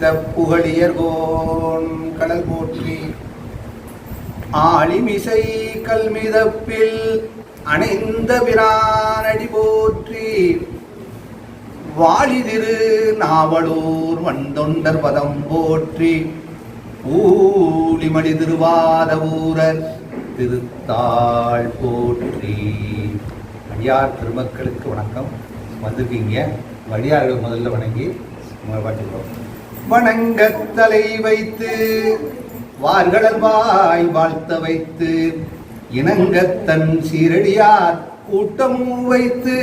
சித்த புகழியர்கோன் கடல் போற்றி. ஆளிமிசை கல்மிதப்பில் அணைந்த பிரானடி போற்றி. வாலிதிரு நாவலூர் வந்தொண்டர் பதம் போற்றி. ஊழிமணி திருவாத ஊரர் திருத்தாள் போற்றி. அடியார் திருமக்களுக்கு வணக்கம். வந்திருக்கீங்க. வடியார்கள் முதல்ல வணங்கி உங்களை வணங்கத் தலை வைத்து வார்கடல் வாய் வாழ்த்த வைத்து இணங்கத்தன் சீரடியார் கூட்டமும் வைத்து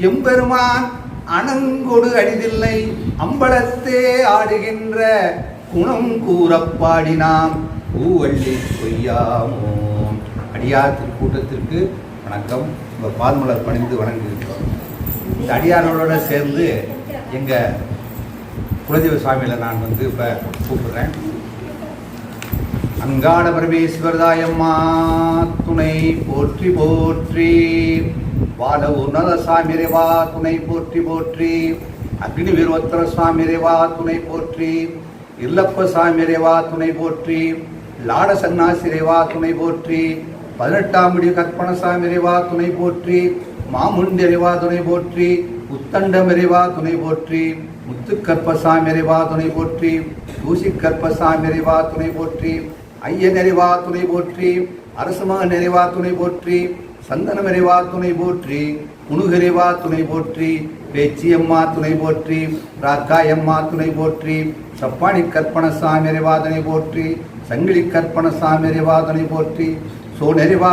எம்பெருமான் அணங்கொடு அடிதில்லை அம்பலத்தே ஆடுகின்ற குணம் கூறப்பாடினாம் பூவள்ளி கொய்யாமோ அடியார் கூட்டத்திற்கு வணக்கம். உங்கள் பணிந்து வணங்குகிறோம் இந்த அடியாரோட சேர்ந்து எங்கள் குலதெய்வ சுவாமியில் நான் வந்து இப்போ கூப்பிடுறேன். அங்காட பரமேஸ்வரதாயம்மா துணை போற்றி போற்றி. பால உன்னத சுவாமி ரேவா துணை போற்றி போற்றி. அக்னி வீரோத்தர சுவாமி ரேவா துணை போற்றி. இல்லப்ப சாமி ரேவா துணை போற்றி. லாட சன்னாசி ரேவா துணை போற்றி. பதினெட்டாம் முடி கற்பன சாமி ரேவா துணை போற்றி. மாமுண்டி ரேவா துணை போற்றி. உத்தண்டம் ரேவா துணை போற்றி. முத்துக்கற்பசாமிறைவா துணை போற்றி தூசி கற்பசாமி துணை போற்றி ஐய நிறைவா துணை போற்றி அரசுமக நிறைவா துணை போற்றி சந்தன நிறைவா துணை போற்றி குணுகிறைவா துணை போற்றி பேச்சியம்மா துணை போற்றி ராக்காயம்மா துணை போற்றி சப்பாணி கற்பன சாமி நிறைவாதனை போற்றி சங்கிலி கற்பன சாமி நிறைவாதனை போற்றி சோ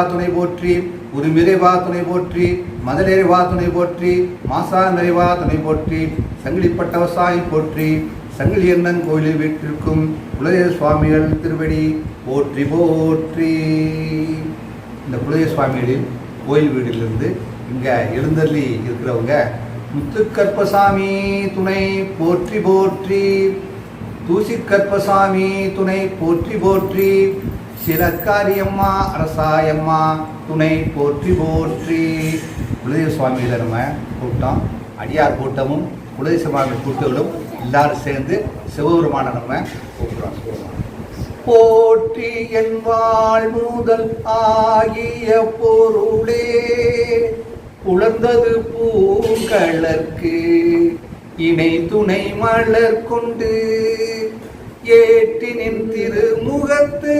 துணை போற்றி உருமிறைவா துணை போற்றி மதநெறிவா துணை போற்றி மாசா நிறைவா துணை போற்றி சங்கிலிப்பட்டவசாயி போற்றி சங்கிலி அண்ணன் கோயிலில் வீட்டிற்கும் குலதேவ சுவாமிகள் திருவடி போற்றி போற்றி. இந்த குலதேவ சுவாமிகளின் கோயில் வீட்டிலிருந்து இங்கே எழுந்தள்ளி இருக்கிறவங்க முத்துக்கற்பசாமி துணை போற்றி போற்றி. தூசி கற்பசாமி துணை போற்றி போற்றி. சிறக்காரியம்மா அரசாயம்மா துணை போற்றி போற்றி. குலதெய்வ சுவாமியில் நம்ம கூட்டம் அடியார் கூட்டமும் குலதெய்வ சுவாமி கூட்டங்களும் எல்லாரும் சேர்ந்து சிவபெருமான நம்ம கூப்பிடுறோம். போற்றி என் முதல் ஆகிய பொருளே. உழந்தது பூங்கலர்க்கு இணை துணை மலர் கொண்டு ஏற்றினின் திருமுகத்து.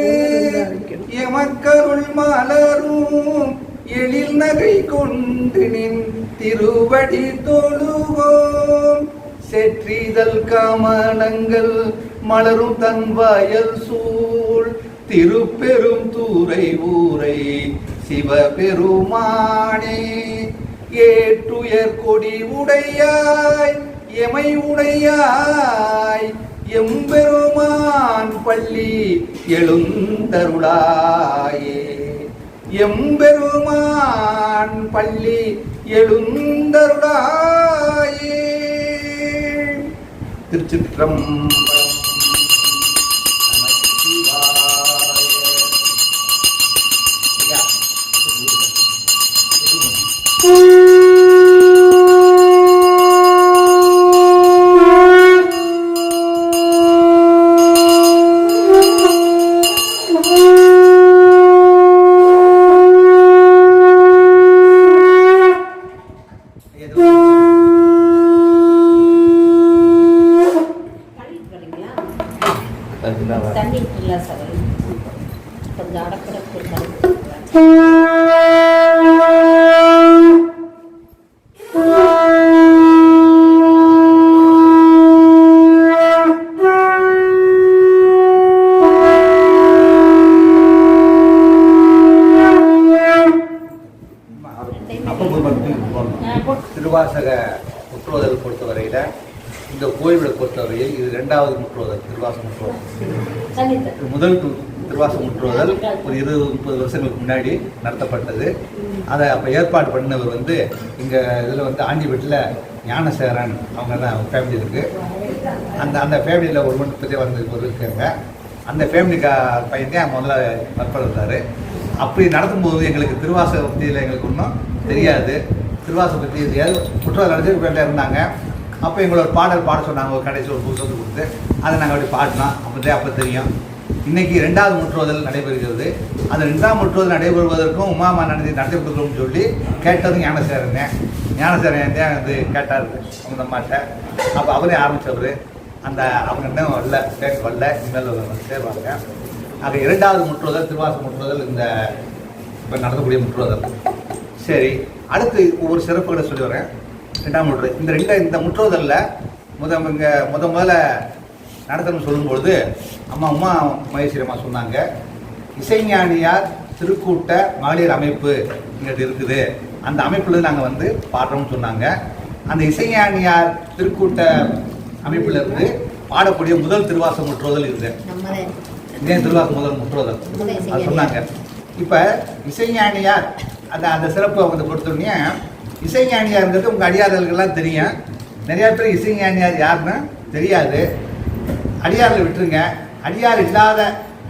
எமக்கருள் மலரும் எழில் நகை கொண்டு நின் திருவடி தொழுவோம். செற்றிதழ் கமலங்கள் மலரும் தன் வயல் சூழ். திருப்பெரும் தூரை ஊரை சிவபெருமானே. ஏற்றுயர் கொடி உடையாய் எமை உடையாய் எம்பெருமான் பள்ளி எழுந்தருளாயே எம்பெருமான் பள்ளி எழுந்தருளாயே திருச்சிற்றம்பலம் நமச்சிவாய. ஐயா, ஏதோ தண்ணி இல்லை சார் கொஞ்சம் அடக்கிடக்கு அப்போ போய் மட்டும் போகணும். திருவாசக முற்றுவதல் பொறுத்தவரையில் இந்த கோயிலை பொறுத்தவரையில் இது ரெண்டாவது முற்றுவதல் திருவாசக முற்றுவதல் தண்ணி இது முதல் து- திருவாசக முற்றுவதல் ஒரு இருபது முப்பது வருஷங்களுக்கு முன்னாடி நடத்தப்பட்டது. அதை அப்போ ஏற்பாடு பண்ணவர் வந்து இங்கே இதில் வந்து ஆண்டிபட்டில் ஞானசேரன் அவங்க தான் ஃபேமிலி இருக்குது அந்த அந்த ஃபேமிலியில் ஒரு மணி பற்றி வந்து ஒரு இருக்காங்க. அந்த ஃபேமிலிக்கா பையன் தான் முதல்ல பற்பல் இருந்தார். அப்படி நடத்தும்போது எங்களுக்கு திருவாச பற்றியில் எங்களுக்கு ஒன்றும் தெரியாது. திருவாசை பற்றி தெரியாது. குற்றம் நடத்தி வீட்டில் இருந்தாங்க. அப்போ எங்களோட பாடல் பாட சொன்னாங்க. ஒரு கடைசி ஒரு புத்தகத்தை கொடுத்து. அதை நாங்கள் அப்படி பாடினோம். அப்போ அப்போ தெரியும். இன்னைக்கு ரெண்டாவது முற்றுவதல் நடைபெறுகிறது. அந்த ரெண்டாம் முற்றுவதல் நடைபெறுவதற்கும் உமாமா நடத்தி கொடுக்கணும்னு சொல்லி கேட்டதும் ஞானசேரன் ஞானசேரன் தான் வந்து கேட்டார் அவங்க அம்மாட்ட. அப்போ அவரே ஆரம்பித்தவர் அந்த அவங்க இன்னும் வரல பேச வரல. இனிமேல் சேர்வாங்க ஆக இரண்டாவது முற்றுவதல் திருவாச முற்றுவதல் இந்த இப்போ நடத்தக்கூடிய முற்றுவதல் சரி அடுத்து ஒவ்வொரு சிறப்புகளை சொல்லி வரேன். ரெண்டாம் முற்று இந்த ரெண்டு இந்த முற்றுவதலில் முத இங்கே முத முதல்ல நடத்தணும்னு சொல்லும்பொழுது அம்மா அம்மா மகேஸ்வரி அம்மா சொன்னாங்க இசைஞானியார் திருக்கூட்ட மகளிர் அமைப்பு இருக்குது. அந்த அமைப்புல நாங்கள் வந்து பாடுறோம்னு சொன்னாங்க. அந்த இசைஞானியார் திருக்கூட்ட அமைப்புல இருந்து பாடக்கூடிய முதல் திருவாச முற்றுவதல் இது. திருவாச முதல் முற்றுவதல் இசைஞானியார். அது சொன்னாங்க. இப்போ இசைஞானியார் அந்த அந்த சிறப்பை வந்து கொடுத்தோடனே இசைஞானியார்ங்கிறது உங்கள் அடியார்களுக்கெல்லாம் தெரியும். நிறைய பேர் இசைஞானியார் யாருன்னு தெரியாது. அடியாரில் விட்டுருங்க. அடியார் இல்லாத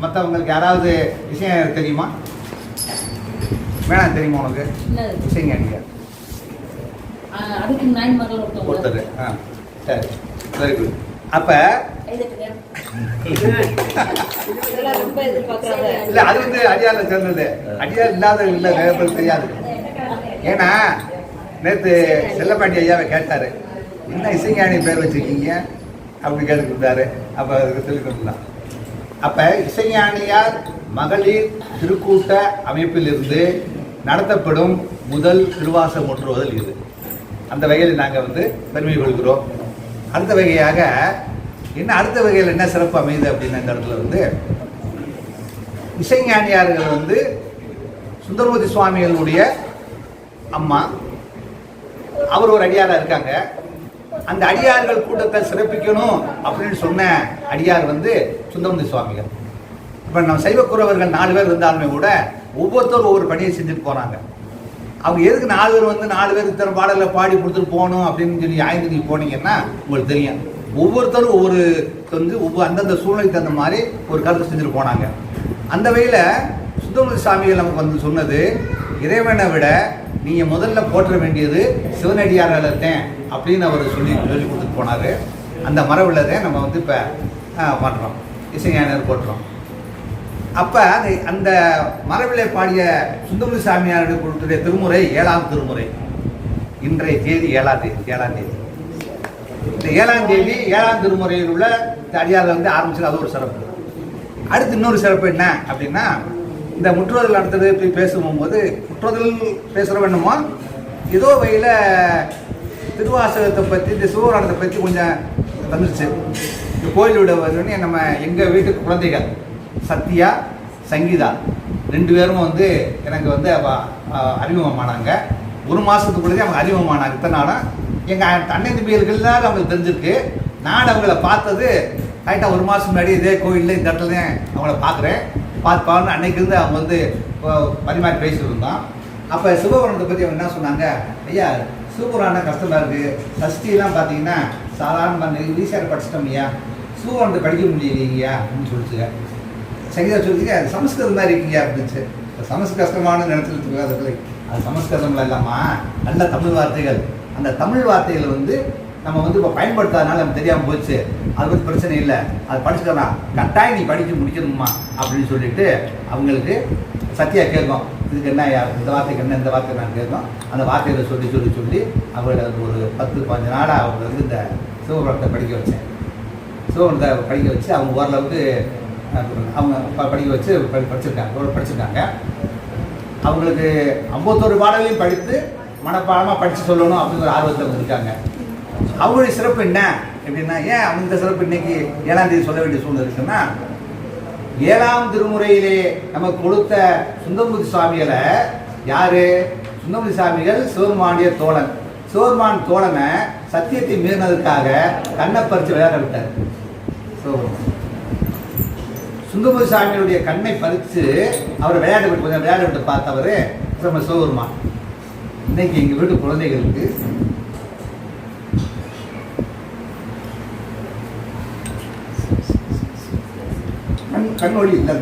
மற்றவங்களுக்கு யாராவது இசைஞானியார் தெரியுமா? வேணாம் தெரியுமா உனக்கு? நாய் மகள் ஒருத்தர். ஆ சரி. வெரி குட் அப்போ. இல்ல அது வந்து அடியார்ல சேர்ந்தது. அடியார் இல்லாத இல்ல பேருக்கு தெரியாது. ஏன்னா நேத்து செல்லப்பாண்டி ஐயாவை கேட்டாரு. என்ன இசைஞானி பேர் வச்சிருக்கீங்க? அப்படி கேட்டுக்கிட்டாரு அப்போ அதுக்கு சொல்லி கொடுக்கலாம் இசைஞானியார் மகளிர் திருக்கூட்ட அமைப்பிலிருந்து நடத்தப்படும் முதல் திருவாசம் ஒன்றுவதல் இது. அந்த வகையில் நாங்கள் வந்து பெருமை கொள்கிறோம். அடுத்த வகையாக என்ன அடுத்த வகையில் என்ன சிறப்பு அமையுது அப்படின்னு அந்த இடத்துல வந்து இசைஞானியார்கள் வந்து சுந்தரமூர்த்தி சுவாமிகளுடைய அம்மா அவர் ஒரு அடியாராக இருக்காங்க. அந்த அடியார்கள் கூட்டத்தை சிறப்பிக்கணும் அப்படின்னு சொன்ன அடியார் வந்து சுந்தரமூர்த்தி சுவாமிகள். இப்போ நம்ம சைவக்குறவர்கள் நாலு பேர் இருந்தாலுமே கூட ஒவ்வொருத்தரும் ஒவ்வொரு பணியை செஞ்சுட்டு போகிறாங்க அவங்க எதுக்கு நாலு பேர் வந்து நாலு பேர் இத்தனை பாடலை பாடி கொடுத்துட்டு போகணும் அப்படின்னு சொல்லி ஆய்ந்து நீங்கள் போனீங்கன்னா உங்களுக்கு தெரியும். ஒவ்வொருத்தரும் ஒவ்வொரு வந்து ஒவ்வொரு அந்தந்த சூழ்நிலைக்கு தகுந்த மாதிரி ஒரு கருத்து செஞ்சுட்டு போனாங்க. அந்த வகையில் சுந்தரமூர்த்தி சாமிகள் நமக்கு வந்து சொன்னது இறைவனை விட நீங்கள் முதல்ல போற்ற வேண்டியது சிவனடியார்கள்தான் அப்படின்னு அவர் சொல்லி சொல்லி கொடுத்துட்டு போனார். அந்த மரபில் நம்ம வந்து இப்போ பண்ணுறோம் இசைஞானர் போட்டுறோம் அப்போ அந்த அந்த மரபிலே பாடிய சுந்தரமணி சாமியாருடைய கொடுத்துடைய திருமுறை ஏழாம் திருமுறை. இன்றைய தேதி ஏழாம் தேதி ஏழாம் தேதி. இந்த ஏழாம் தேதி ஏழாம் திருமுறையில் உள்ள அடியாரில் வந்து ஆரம்பிச்சது அது ஒரு சிறப்பு. அடுத்து இன்னொரு சிறப்பு என்ன அப்படின்னா இந்த முற்றுவதல் அடுத்தது போய் பேசும்போது முற்றுவதல் பேசுகிற வேணுமா? ஏதோ வகையில் திருவாசகத்தை பற்றி இந்த சிவபுராணத்தை பற்றி கொஞ்சம் தந்துருச்சு. இந்த கோயிலோட வருன்னு நம்ம எங்கள் வீட்டு குழந்தைகள் சத்யா சங்கீதா ரெண்டு பேரும் வந்து எனக்கு வந்து அறிமுகமானாங்க. ஒரு மாதத்துக்குள்ளேயே அவங்க அறிமுகமானாங்க. இத்தனை எங்கள் தன்னை தம்பிகளுக்கு தான் அவங்களுக்கு தெரிஞ்சிருக்கு. நான் அவங்கள பார்த்தது கரெக்டாக ஒரு மாதம் முன்னாடி இதே கோயிலில் இந்த இடத்துல அவங்கள பார்க்குறேன். பார்ப்பான்னு அன்னைக்கு இருந்து அவங்க வந்து பரிமாறி பேசிட்டு இருந்தோம் அப்போ சிவபுராணத்தை பற்றி அவங்க என்ன சொன்னாங்க? ஐயா சிவபுராணம் கஷ்டமாக இருக்குது சஷ்டிலாம் பார்த்தீங்கன்னா சாதாரண பண்ணி ஈஸியாக படிச்சிட்டோம் ஐயா. சிவபுராணத்தை படிக்க முடியலையா அப்படின்னு சொல்லிச்சுங்க சங்கீதா சொல்லிச்சுங்க அது சமஸ்கிருதம் மாதிரி இருக்கீங்க அப்படின்ச்சு சமஸ்கிருத கஷ்டமான நினைச்சிட்டு இருக்காது அது சமஸ்கிருதம்ல இல்லாமா? நல்ல தமிழ் வார்த்தைகள். அந்த தமிழ் வார்த்தைகள் வந்து நம்ம வந்து இப்போ பயன்படுத்தாதனால நம்ம தெரியாமல் போச்சு. அது வந்து பிரச்சனை இல்லை. அது படிச்சுக்கலாம் கட்டாயம் நீ படித்து முடிக்கணுமா? அப்படின்னு சொல்லிட்டு அவங்களுக்கு சத்தியாக கேட்கும். இதுக்கு என்ன இந்த வார்த்தைக்கு என்ன இந்த வார்த்தை நான் கேட்கும். அந்த வார்த்தைகளை சொல்லி சொல்லி சொல்லி அவங்கள ஒரு பத்து பதினஞ்சு நாளாக அவங்க வந்து இந்த சிவபுரத்தை படிக்க வச்சேன். சிவபுரத்தை படிக்க வச்சு அவங்க ஓரளவுக்கு அவங்க படிக்க வச்சு படி- படிச்சிருக்காங்க. படிச்சிருக்காங்க. அவங்களுக்கு ஐம்பத்தோரு பாடலையும் படித்து மனப்பாடமாக படித்து சொல்லணும் அப்படிங்கிற ஆர்வத்தில் அவங்க இருக்காங்க அவங்களுடைய சிறப்பு என்ன? எப்படின்னா ஏன் அந்த சிறப்பு இன்னைக்கு ஏழாம் தேதி சொல்ல வேண்டிய சூழ்நிலை இருக்குன்னா ஏழாம் திருமுறையிலே நமக்கு கொடுத்த சுந்தரமூர்த்தி சுவாமிகளை யாரு? சுந்தரமூர்த்தி சுவாமிகள் சிவருமானிய தோழன். சிவருமான் தோழனை சத்தியத்தை மீறினதுக்காக கண்ணை பறித்து விளையாட விட்டார். சிவபெருமான் சுந்தரமூர்த்தி சாமியுடைய கண்ணை பறித்து அவரை விளையாட விட்டு கொஞ்சம் விளையாட விட்டு பார்த்தவர் நம்ம சிவபெருமான். இன்னைக்கு எங்கள் வீட்டு குழந்தைகளுக்கு கண் இல்லை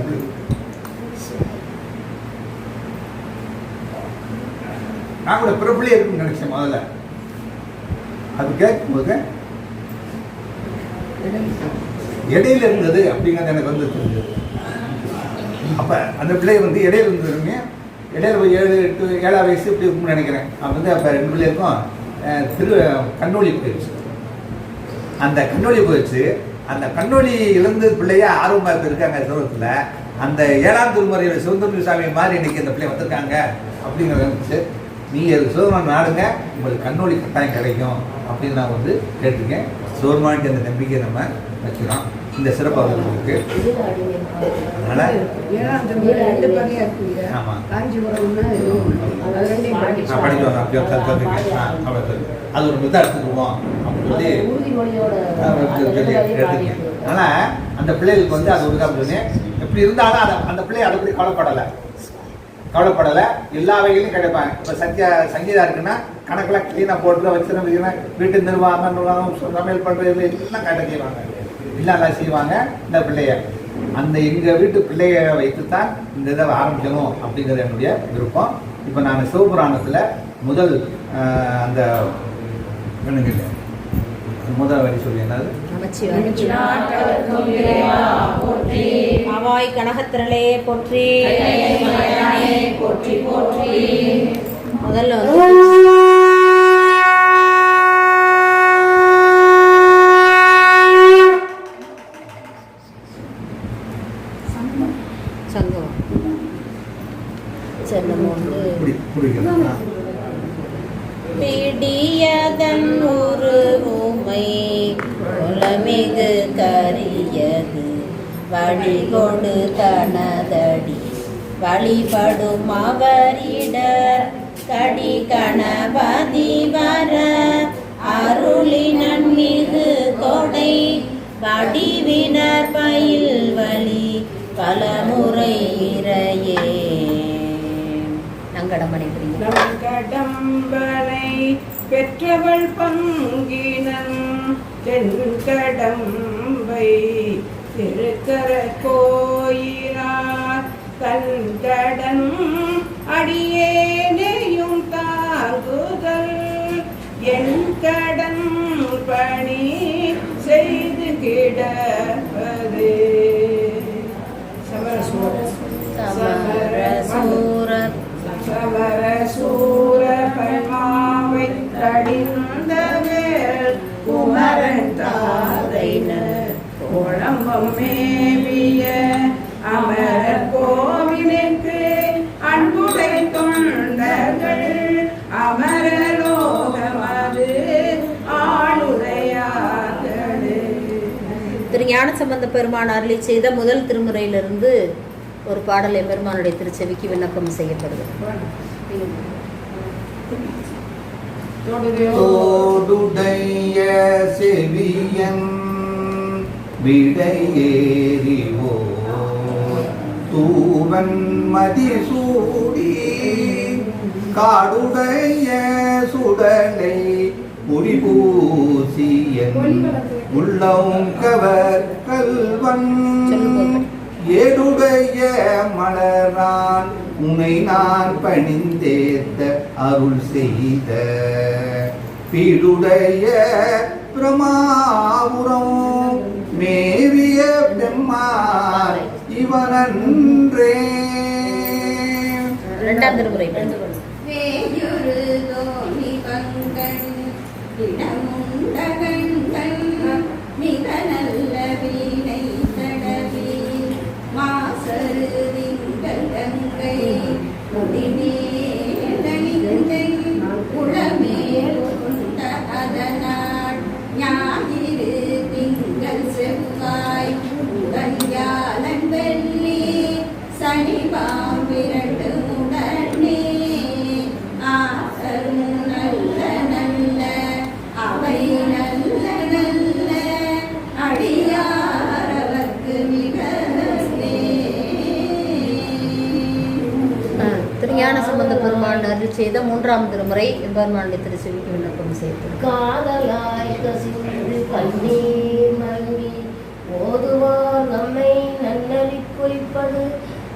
நான் கூட பிறப்புலேயே இருக்குன்னு நினைச்சேன் முதல்ல. அது கேட்கும்போது இடையில இருந்தது அப்படிங்கிறது எனக்கு வந்து தெரிஞ்சது. அப்போ அந்த பிள்ளை வந்து இடையில இருந்ததுமே இடையில போய் ஏழு எட்டு ஏழாம் வயசு இப்படி இருக்கும்னு நினைக்கிறேன். அப்போ வந்து அப்போ ரெண்டு பிள்ளைக்கும் திரு கண்ணொளி போயிடுச்சு. அந்த கண்ணொளி போயிடுச்சு அந்த கண்ணொளி இழந்து பிள்ளைய ஆர்வமாக இப்போ இருக்காங்க சிவத்தில் அந்த ஏழாம் திருமுறையில் சிவந்தொன்று சாமி மாதிரி இன்னைக்கு இந்த பிள்ளை வந்திருக்காங்க அப்படிங்கிறது இருந்துச்சு நீங்கள் சிவபெருமான் நாடுங்க உங்களுக்கு கண்ணொளி கட்டாயம் கிடைக்கும் அப்படின்னு நான் வந்து கேட்டிருக்கேன். சிவபெருமானுக்கு அந்த நம்பிக்கையை நம்ம வச்சுக்கிறோம். இந்த சிறப்பு அவர்களுக்கு. அதனால ஏழாம் திருமுறை ரெண்டு பகையா இருக்குங்க. ஆமா. காஞ்சிபுரம்னா இது. ஒண்ணு. அது ஒரு இதாக எடுத்துக்குவோம் அப்படின்னு அந்த அதனால அந்த பிள்ளைகளுக்கு வந்து அது ஒரு இதாக எப்படி இருந்தாலும் அதை அந்த பிள்ளை அதை பற்றி கவலைப்படலை. கவலைப்படலை. எல்லா வகையிலும் கிடைப்பாங்க இப்போ சத்யா சங்கீதா இருக்குன்னா கணக்கில் க்ளீனாக போட்டு வச்சு வீட்டு நிர்வாகம் நிர்வாகம் சமையல் பண்ணுறது எல்லாம் கரெக்டாக செய்வாங்க. எல்லாம் செய்வாங்க இந்த பிள்ளைய. அந்த எங்கள் வீட்டு பிள்ளைய வைத்து தான் இந்த இதை ஆரம்பிக்கணும் அப்படிங்கிறது என்னுடைய விருப்பம். இப்போ நான் சிவபுராணத்தில் முதல் அந்த என்னங்க முதல் வரி சொல்லி என்னது? அவாய் கனகத்திரளே போற்றி. போற்றி போற்றி முதல்ல சங்கம். சரி நம்ம வந்து மிகு கரியது வழிகொடு தனதடி வழிபடும் அவரிடர் கடி கணபதி வர அருளினன் மிகு கொடை வடிவினர் பயில் வழி பலமுறை இறையே. நங்கடமணி நங்கடம்பனை பெற்றவள் பங்கினன். தென்கடம்பை திருக்கர கோயிலார் கண்கடன் அடியேனையும் தாங்குதல். என் கடன் பணி செய்து கிடப்பது. சமரசூரம் சமரசூரத். சமர ஞானசம்பந்த பெருமான் அருளி செய்த முதல் திருமுறையிலிருந்து ஒரு பாடலை பெருமானுடைய திருச்செவிக்கு விண்ணப்பம் செய்யப்படுகிறது தோடுடைய செவியன் விடையேறிவோ. தூவன் மதிசூடி காடுடைய சுடலை புரிபூசியன் உள்ளம் கவர் கல்வன். ஏடுடைய மலரான் உனை நான் பணிந்தேத்த அருள் செய்த. பீடுடைய பிரமாபுரம் மேவிய பெம்மார் இவனன்றே. இரண்டாம் திருமுறை செய்த மூன்றாம் திருமுறை பெருமானுடைய திருச்செவிக்கு விண்ணப்பம் செய்யப்படுகிறது காதலாய் கசிந்து கண்ணீர் ஓதுவார் நம்மை நன்னறி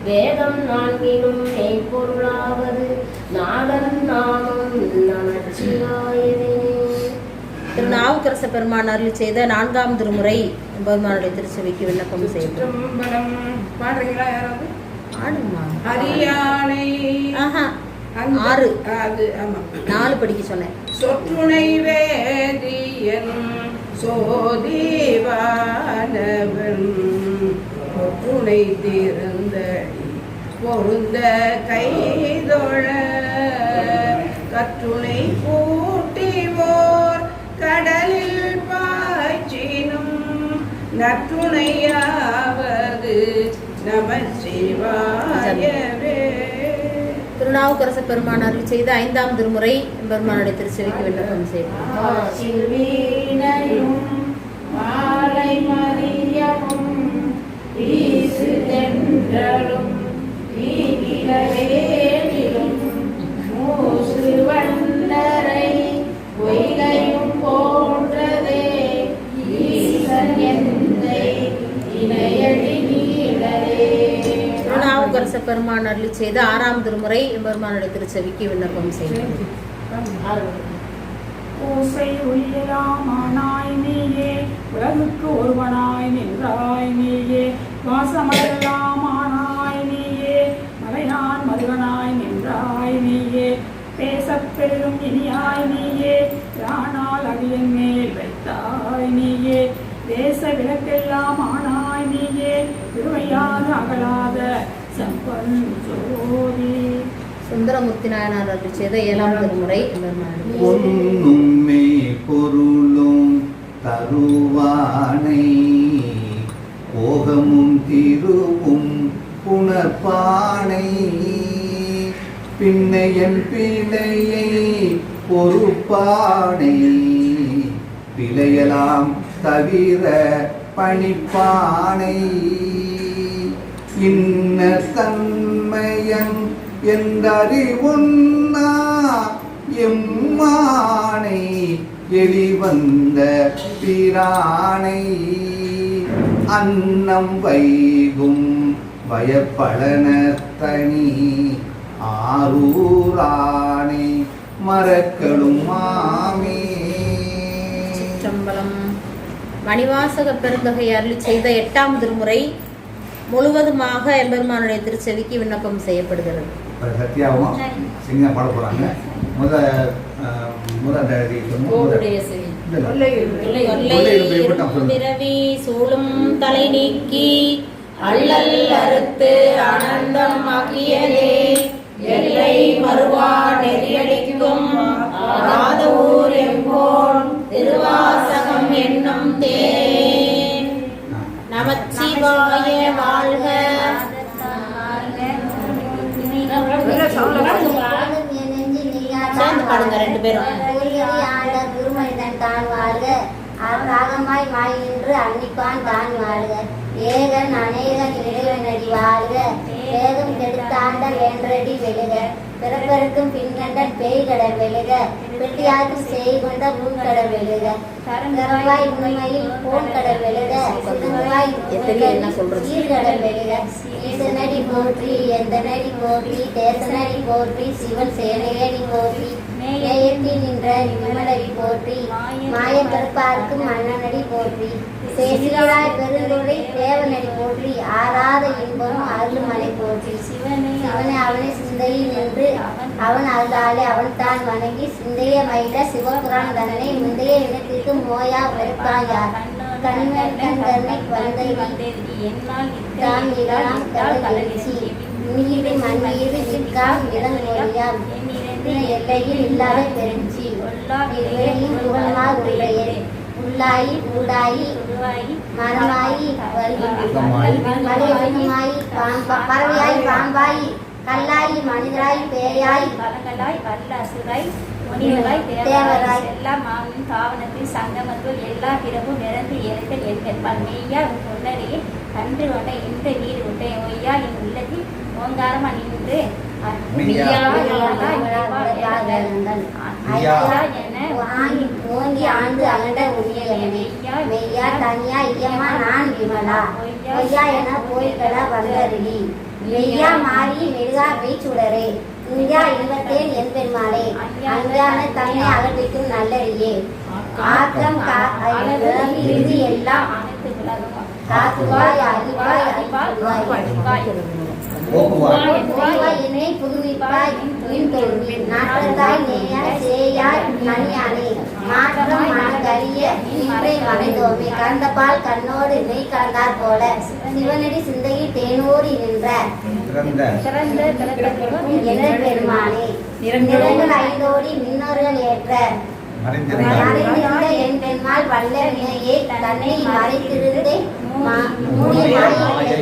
வேதம் நான்கினும் மெய்ப்பொருளாவது நாடன் நாமம் நமச்சிவாயவே திரு நாவுக்கரச பெருமான் அருள் செய்த நான்காம் திருமுறை பெருமானுடைய திருச்செவிக்கு விண்ணப்பம் சிற்றம்பலம் பாடுறீங்களா யாராவது? ஆடுமா? அரியானை. ஆஹா. ஆறு. அது ஆமா. நாலு படிக்க சொன்னேன். சொற்றுணை வேதியன் சோதிவானவன். பொற்றுணை திருந்தடி பொருந்த கைதொழ. கற்றுணை கூட்டிவோர் கடலில் பாய்ச்சினும். நற்றுணையாவது நம சிவாயவே திருநாவுக்கரச பெருமான் அருள் செய்த ஐந்தாம் திருமுறை பெருமானுடைய திருச்செவிக்கு விண்ணப்பம் செய்யப்படும். பெருமான் அருளி செய்த ஆறாம் திருமுறை பெருமானுடைய திருச்செவிக்கு விண்ணப்பம் செய்யப்படும் ஓசை ஒளியலாமானாய் நீயே உலகுக்கு ஒருவனாய் நின்றாய் நீயே வாசமல்லாமானாய் நீயே மலையான் மதுவனாய் நின்றாய் நீயே பேசப் பெரும் இனியாய் நீயே யானால் அடியன் மேல் வைத்தாய் நீயே தேச விளக்கெல்லாம் ஆனாய் நீயே திருவையாத அகலாத சுந்தரமூர்த்தி நாயனார் அருள் செய்த ஏழாம் திருமுறை. பெருமானுடைய பொன்னும் மெய் பொருளும் தருவானை. போகமும் திருவும் புனர்பானை பின்னையன் பிழையை பொறுப்பானை. பிழையலாம் தவிர பணிப்பானை. இன்ன தன்மையன் என்றறிவுண்ணா எம்மானை எளிவந்த பிரானை. அன்னம் வைகும் பயப்படனத்தனி ஆரூரானை மறக்கடும் மாமே. சிற்றம்பலம். மணிவாசக பெருந்தகை அருளி செய்த எட்டாம் திருமுறை முழுவதுமாக எம்பெருமானுடைய திருச்செவிக்கு விண்ணப்பம் செய்யப்படுகிறது. சத்யாவும் பாட முத. பிறவி சூழும் தலை நீக்கி அள்ளல் அறுத்து ஆக்கியதே எல்லை மறுவா நமச்சிவாய வாழ்க. சேர்ந்து பாடுங்க ரெண்டு பேரும். திருமனிதன் தான் வாழ்க ராகமாய் மாயின்று அன்னிப்பான் தான் வாழ்க ஏகன் அநேகன் இறைவனடி வாழ்க. வேகம் கெடுத்தாண்ட வேன்றடி வெளுக. பிறப்பெருக்கும் பின்கண்டன் பேய்கடல் வெளுக. பெட்டியாக்கும் செய் கொண்ட பூங்கடல் வெளுக. கரங்கரவாய் உண்மையில் போன் கடல் வெளுக சிறுங்காய் எத்தனை வெளுக. ஈசனடி போற்றி எந்த நடி போற்றி தேசனடி போற்றி சிவன் சேனையடி போற்றி. மேயத்தி நின்ற விமலடி போற்றி. மாய கற்பார்க்கும் மன்னனடி போற்றி. சேசிலாய் பெருந்தொழி தேவனடி போற்றி ஆறாத இன்பம் அருள்மலை போற்றி. சிவனை அவனை அவனை சிந்தையில் நின்று அவன் அருளாலே அவன் தான் வணங்கி சிந்தைய மயில சிவபுராண தனனை முந்தைய இனத்திற்கு மோயா வெறுப்பாயார். கண்மேல் கண்ணை தான் இடம் கலச்சி நீடு மண்ணீடு நிற்காம் எல்லையில் இல்லாத பெருஞ்சி. இவ்வேளையும் புகழ்மார் உள்ளாயி ஊடாயி மரமாயி மலையமாயி பாம்பா பறவையாய் பாம்பாயி கல்லாயி மனிதராய் பேயாய் பலங்களாய் வல்ல அசுராய் முனிவராய் தேவராய் எல்லாம் மாவின் காவனத்தில் சங்கமத்துள் எல்லா பிறவும் நிறந்து எரித்தல் என்கென்பால் மெய்யா உன் கன்று கொண்ட இந்த வீடு உண்டை ஒய்யா என் உள்ளத்தில் ஓங்காரமா நின்று என வாங்கி ஓங்கி ஆண்டு அகண்ட தனியா ஐயம்மா நான் விமலா பொய்யா என போய்கட வந்தருளி. மெய்யா மாறி மெழுகா மெய்ச்சுடரே இந்தியா இன்பத்தேன் என் பெருமாளே. அஞ்ஞான தன்னை அகற்றிக்கும் நல்லறியே. ஆக்கம் இறுதி எல்லாம் காத்துவாய் அறிவாய் அறிவாய் புதுவாய் என்னை புதுவிப்பாய் நின் தோல்வி நாட்டத்தாய் நேயாய் சேயாய் நனியானே மாற்றம் மறைந்தோமே. கந்தபால் கண்ணோடு நெய் கலந்தார் போல. சிவனடி சிந்தையில் தேனோடி நின்ற என பெருமானே. நிறங்கள் ஐந்தோடி மின்னோர்கள் ஏற்ற. மறைந்திருந்த என் பெருமாள் வல்ல வினையே தன்னை மறைத்திருந்தே மூடி மாயை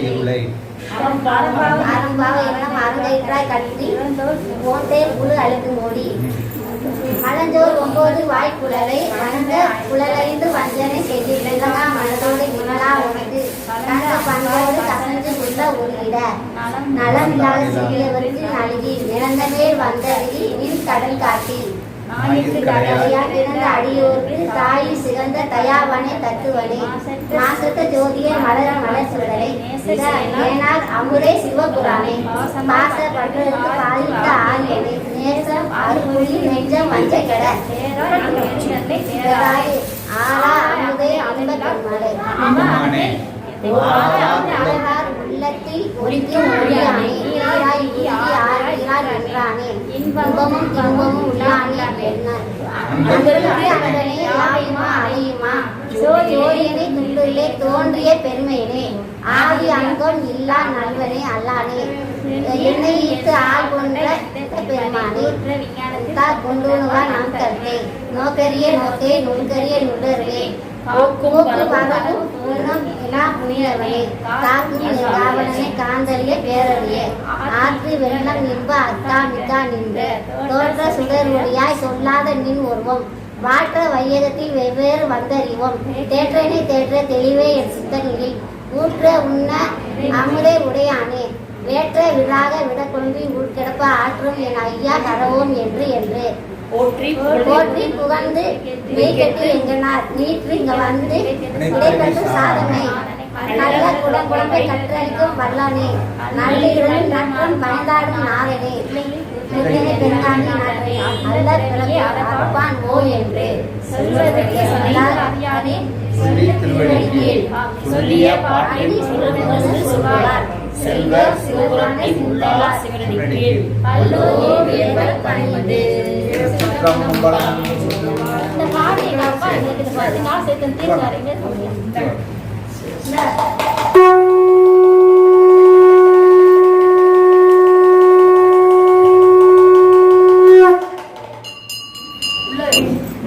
அரும்பாவை எல்லாம் அருங்கைற்றாய் கட்டி ஓட்டே புழு அழுக்கு மூடி. மலஞ்சோர் ஒன்பது வாய்க்குழலை வணங்க புலரைந்து வஞ்சனை செய்து வெள்ளமா மனதோடு விமலா உனக்கு. கண்ட பண்போடு கசஞ்சு உள்ள உருகிட நலம் இல்லாத சிறியவருக்கு நல்கி நிறந்த மேல் வந்தருகி நின் கடல் காட்டி. நாயிற்கு கடலையா பிறந்த அடியோருக்கு தாய் சிறந்த தயாவனே தத்துவனே மாசத்த ஜோதியே மலர மலர் சுடலை. ஏனால் அமுதே சிவபுராணே. பாச பற்றருக்கு பாதித்த ஆரியனே நேசம் நெஞ்சம் கட. ஆளா அமுதே அன்ப அழகார் உள்ளத்தில் ஒளிக்கும் ஒளியானே நீராய் இன்பமும் துன்பமும் உள்ளானே பெண்ணார் அன்பருக்கு அன்பனே துள்ளிலே தோன்றிய பெருமையிலே ஆதி அன்பன் இல்லா நல்வனே அல்லானே என்னை இட்டு ஆள் கொண்ட பெருமானே தார் கொண்டுவா நாம் கருத்தே நோக்கரிய நோக்கே நுண்கரிய நுள்ளர்களே காந்தலிய பேரறிய. ஆற்று வெள்ளம் நின்ப அத்தா மிக்கா நின்று. தோற்ற சுடரொளியாய் சொல்லாத நின் உருவம் வாற்ற வையகத்தில் வெவ்வேறு வந்தறிவோம். தேற்றனை தேற்ற தெளிவே என் சித்தனில். ஊற்ற உண்ண அமுதே உடையானே. வேற்ற விழாக விடக்கொன்றி உள்கிடப்ப ஆற்றும் என் ஐயா தரவோம் என்று என்று. போற்றி புகழ்ந்து மெய்கட்டி எங்கனார்? நீற்று இங்க வந்து இடைப்பட்டு சாதனை. நல்ல குடம் குழம்பை கற்றளிக்கும் வல்லானே நள்ளிருள் நட்பும் பயந்தாடும் நாதனே பிறகு அப்பான் ஓ என்று. சொல்வதற்கு சொல்லார் அறியாதே சொல்லி திருவடிக்கீழ் சொல்லிய பாட்டில் சொல்லுவது சொல்வார். செல்வர் சிவபுராணை உள்ளார் சிவனடிக்கீழ் பல்லோரே வேவர் பணிந்து. இந்த பாடி எங்க அப்பா எங்களுக்கு இது பத்து நாள் சேர்த்து தீர்க்காரங்க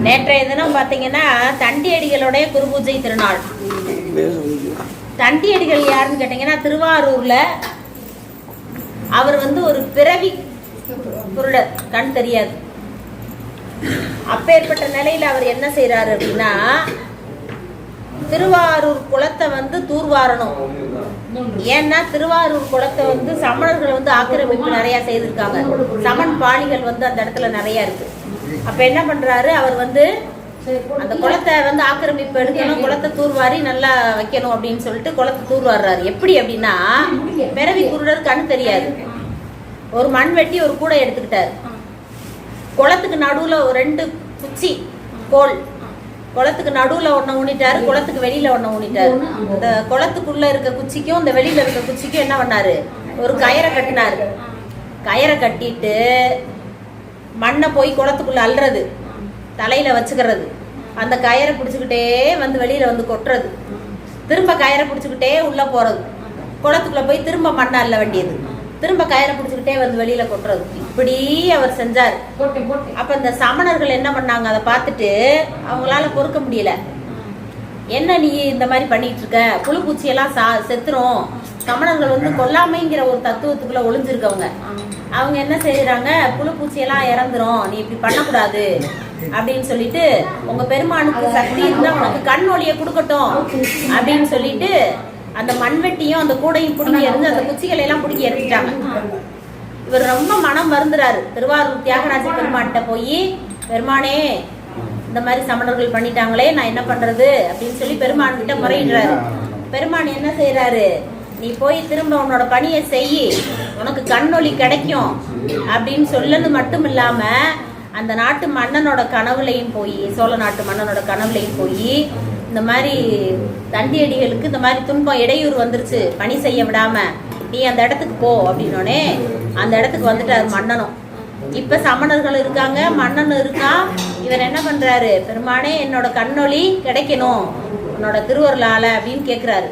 நேற்றைய தினம் பார்த்தீங்கன்னா தண்டியடிகளுடைய குருபூஜை திருநாள். தண்டியடிகள் யாருன்னு கேட்டீங்கன்னா திருவாரூர்ல அவர் வந்து ஒரு பிறவி குருடர் கண் தெரியாது. அப்பேற்பட்ட நிலையில அவர் என்ன செய்கிறாரு அப்படின்னா திருவாரூர் குளத்தை வந்து தூர்வாரணும். ஏன்னா திருவாரூர் குளத்தை வந்து சமணர்கள் வந்து ஆக்கிரமிப்பு நிறைய செய்திருக்காங்க. சமன் பாலிகள் வந்து அந்த இடத்துல நிறைய இருக்கு. அப்ப என்ன பண்றாரு? அவர் வந்து அந்த குளத்தை வந்து ஆக்கிரமிப்பு எடுக்கணும் குளத்தை தூர்வாரி நல்லா வைக்கணும் அப்படின்னு சொல்லிட்டு குளத்தை தூர்வாடுறாரு எப்படி அப்படின்னா பிறவி குருடர் கண் தெரியாது. ஒரு மண் வெட்டி ஒரு கூடை எடுத்துக்கிட்டாரு. குளத்துக்கு நடுவில் ஒரு ரெண்டு குச்சி கோல். குளத்துக்கு நடுவில் ஒன்று ஊனிட்டாரு குளத்துக்கு வெளியில் ஒன்று ஊனிட்டாரு. இந்த குளத்துக்குள்ளே இருக்க குச்சிக்கும் இந்த வெளியில் இருக்க குச்சிக்கும் என்ன பண்ணாரு? ஒரு கயரை கட்டினாரு. கயரை கட்டிட்டு மண்ணை போய் குளத்துக்குள்ளே அல்றது தலையில வச்சுக்கிறது. அந்த கயரை பிடிச்சுக்கிட்டே வந்து வெளியில வந்து கொட்டுறது. திரும்ப கயரை பிடிச்சுக்கிட்டே உள்ள போறது. குளத்துக்குள்ள போய் திரும்ப மண்ணை அள்ள வேண்டியது. திரும்ப கயரை பிடிச்சுக்கிட்டே வந்து வெளியில கொட்டுறது. இப்படி அவர் செஞ்சார். அப்ப இந்த சமணர்கள் என்ன பண்ணாங்க? அதை பார்த்துட்டு அவங்களால பொறுக்க முடியல. என்ன நீ இந்த மாதிரி பண்ணிட்டு இருக்க? புழு பூச்சியெல்லாம் சா செத்துரும். சமணர்கள் வந்து கொல்லாமைங்கிற ஒரு தத்துவத்துக்குள்ள ஒளிஞ்சிருக்கவங்க. அவங்க என்ன செய்யறாங்க? புழு பூச்சியெல்லாம் இறந்துரும். நீ இப்படி பண்ணக்கூடாது. அப்படின்னு சொல்லிட்டு உங்க பெருமானுக்கு சக்தி இருந்தா உனக்கு கண் ஒளிய கொடுக்கட்டும். அப்படின்னு சொல்லிட்டு அந்த மண்வெட்டியும் அந்த கூடையும் பிடுங்கி எறிஞ்சு அந்த குச்சிகளை எல்லாம் பிடுங்கி எறிஞ்சிட்டாங்க. இவர் ரொம்ப மனம் வருந்துறாரு. திருவாரூர் தியாகராஜ பெருமான்கிட்ட போய் பெருமானே இந்த மாதிரி சமணர்கள் பண்ணிட்டாங்களே நான் என்ன பண்றது? அப்படின்னு சொல்லி பெருமான் கிட்ட முறையிடுறாரு பெருமான் என்ன செய்யறாரு நீ போய் திரும்ப உன்னோட பணியை செய் உனக்கு கண்ணொளி கிடைக்கும் அப்படின்னு சொல்லது மட்டும் இல்லாம அந்த நாட்டு மன்னனோட கனவுலையும் போய் சோழ நாட்டு மன்னனோட கனவுலையும் போய் இந்த மாதிரி தண்டியடிகளுக்கு இந்த மாதிரி துன்பம் இடையூறு வந்துருச்சு பணி செய்ய விடாம நீ அந்த இடத்துக்கு போ அப்படின்னோடனே அந்த இடத்துக்கு வந்துட்டார் மன்னனும். இப்ப சமணர்கள் இருக்காங்க மன்னன் இருக்கான் இவர் என்ன பண்றாரு? பெருமானே என்னோட கண்ணொளி கிடைக்கணும் உன்னோட திருவருளால அப்படின்னு கேட்குறாரு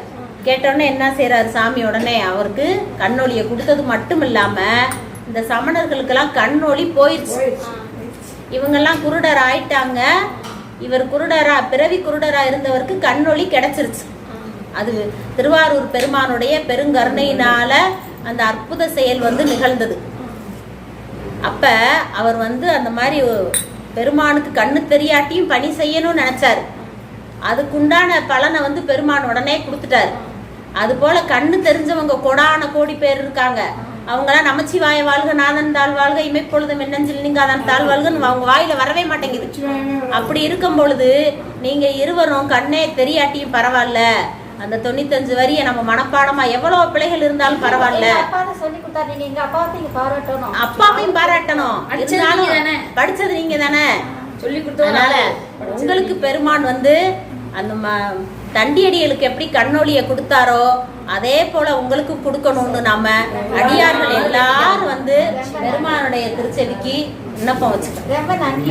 கேட்டோடனே என்ன செய்கிறாரு சாமி உடனே அவருக்கு கண்ணொலியை கொடுத்தது மட்டும் இல்லாமல் இந்த சமணர்களுக்கெல்லாம் கண்ணொலி போயிடுச்சு இவங்கெல்லாம் குருடர் ஆயிட்டாங்க. இவர் குருடரா பிறவி குருடரா இருந்தவருக்கு கண்ணொளி கிடைச்சிருச்சு. அது திருவாரூர் பெருமானுடைய பெருங்கருணையினால அந்த அற்புத செயல் வந்து நிகழ்ந்தது. அப்ப அவர் வந்து அந்த மாதிரி பெருமானுக்கு கண்ணு தெரியாட்டியும் பணி செய்யணும்னு நினைச்சாரு. அதுக்குண்டான பலனை வந்து பெருமான் உடனே கொடுத்துட்டாரு. அது போல கண்ணு தெரிஞ்சவங்க கொடான கோடி பேர் இருக்காங்க. அவங்களாம் நமச்சிவாய வாழ்க நாதன் தாழ் வாழ்க இமைப்பொழுதும் என்னஞ்சில் நீங்காதான் தாழ் வாழ்கன்னு அவங்க வாயில வரவே மாட்டேங்குது. அப்படி இருக்கும் பொழுது நீங்க இருவரும் கண்ணே தெரியாட்டியும் பரவாயில்ல. அந்த தொண்ணூத்தஞ்சு வரிய நம்ம மனப்பாடமா எவ்வளவு பிழைகள் இருந்தாலும் பரவாயில்ல. அப்பாவையும் பாராட்டணும். படிச்சது நீங்க தானே? சொல்லி அதனால உங்களுக்கு பெருமான் வந்து அந்த தண்டியடிகளுக்கு எப்படி கண்ணொளியை கொடுத்தாரோ அதே போல உங்களுக்கு கொடுக்கணும்னு நாம அடியார்கள் எல்லாரும் வந்து பெருமானுடைய திருச்செவிக்கு விண்ணப்பம் சொன்னாரு.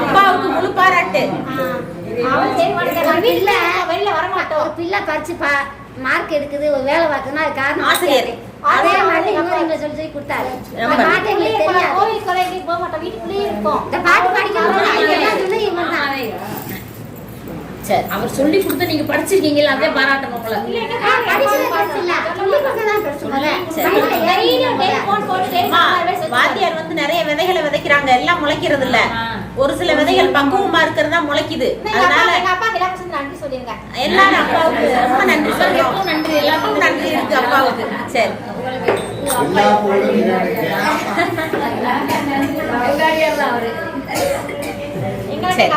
அப்பாவுக்கு முழு பாராட்டு. பிள்ளை வெளில வர மாட்டோம். ஒரு பிள்ளை படிச்சு பா மார்க் எடுக்குது ஒரு வேலை பார்க்கணும்னா அது காரணம் ஆசிரியர். அதே மாதிரி எங்களை சொல்லி சொல்லி கொடுத்தாரு. பாட்டு எங்களுக்கு தெரியாது. கோவில் கொலை எங்கேயும் போக மாட்டோம்? வீட்டுக்குள்ளேயே இருப்போம். இந்த பாட்டு படிக்கிறது எல்லாம் சொன்னது இவன் தான் சரி அவர் சொல்லி கொடுத்து நீங்க படிச்சிருக்கீங்களா அதே பாராட்டணும் உங்களை. வாத்தியார் வந்து நிறைய விதைகளை விதைக்கிறாங்க. எல்லாம் முளைக்கிறது இல்ல. ஒரு சில விதைகள் பக்குவமா இருக்கிறதா முளைக்குது. அதனால எல்லாரும் அப்பாவுக்கு ரொம்ப நன்றி சொல்றோம். எல்லாருக்கும் நன்றி, எல்லாருக்கும் நன்றி இருக்கு அப்பாவுக்கு. சரி. எல்லா சரி.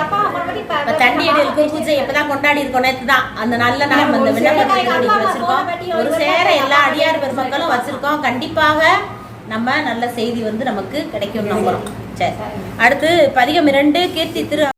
இப்ப- பூஜை இப்பதான் கொண்டாடி இருக்கோம் தான் அந்த நல்ல நாள் அந்த விண்ணப்பத்தை வச்சிருக்கோம். ஒரு சேர எல்லா அடியார் பெருமக்களும் வச்சிருக்கோம். கண்டிப்பாக நம்ம நல்ல செய்தி வந்து நமக்கு கிடைக்கும் நம்புறோம். சரி. அடுத்து பதிகம் இரண்டு கீர்த்தி திரு